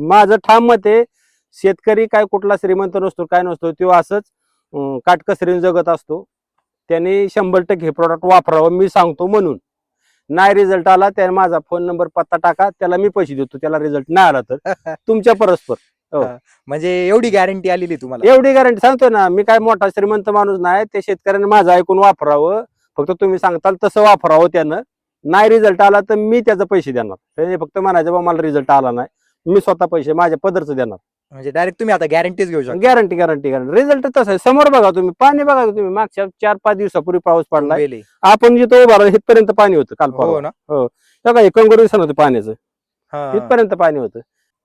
माझं ठाम मत आहे शेतकरी काय कुठला श्रीमंत नसतो काय नसतो तो असंच काटकसरीने जगत असतो. त्याने शंभर टक्के हे प्रॉडक्ट वापरावं मी सांगतो म्हणून. नाही रिझल्ट आला त्याने माझा फोन नंबर पत्ता टाका त्याला मी पैसे देतो त्याला रिझल्ट नाही आला तर. तुमच्या परस्पर. म्हणजे एवढी गॅरंटी आलेली तुम्हाला? एवढी गॅरंटी सांगतोय ना मी काय मोठा श्रीमंत माणूस नाही ते शेतकऱ्याने माझं ऐकून वापरावं. फक्त तुम्ही सांगताल तसं वापरावं त्यानं. नाही रिझल्ट आला तर मी त्याचे पैसे देणार. त्याने फक्त म्हणायचं बा मला रिझल्ट आला नाही. मी स्वतः पैसे माझ्या पदरचं देणार. म्हणजे डायरेक्ट तुम्ही आता गॅरंटीच घेऊ शकता. गॅरंटी गॅरंटी गॅरंटी रिझल्ट तसं आहे. समोर बघा तुम्ही पाणी बघा तुम्ही. मागच्या चार पाच दिवसापूर्वी पाऊस पडलाय वेले. आपण जिथं उभा राहिलो, इथपर्यंत पाणी होतं काल हो परवा. ना. बघा, हे कंगोर दिसत होतं पाण्याचं. हा. इथपर्यंत पाणी होतं.